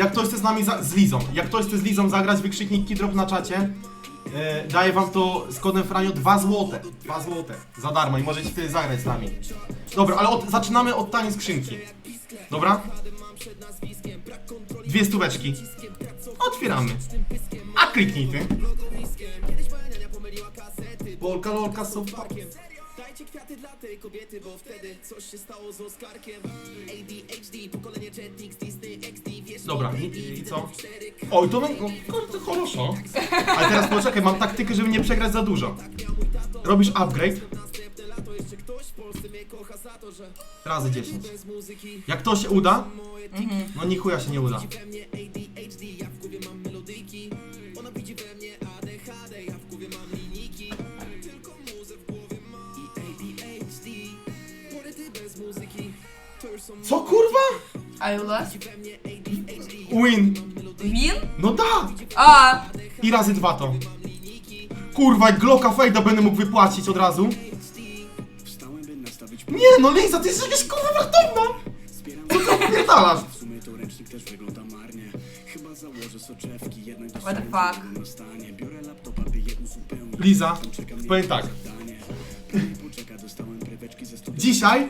Jak ktoś chce z nami, za, z Lizą, jak ktoś chce z Lizą zagrać, wykrzyknik Kidrop na czacie, e, daję wam to z kodem Franio 2 złote. 2 złote. Za darmo i możecie wtedy zagrać z nami. Dobra, ale od, zaczynamy od taniej skrzynki. Dobra? Dwie stóweczki. Otwieramy. A kliknij ty. Polka, lolka, super. Dobra, i, i, i co? Oj, to no, no. Ale teraz poczekaj, mam taktykę, żeby nie przegrać za dużo. Robisz upgrade. Razy 10. Jak to się uda, mhm. no ni się nie uda. Co kurwa? A Win. Win? No tak. A, I razy dwa to. Kurwa, jak Glocka Fejda będę mógł wypłacić od razu. Nie no, Liza, ty jesteś jakaś kurwa wartowna. Co ty opierdalasz? To też wygląda marnie. Chyba założę soczewki, jednak What the fuck? Biorę laptopa, by je uzupełnić. Liza, powiem tak. Dzisiaj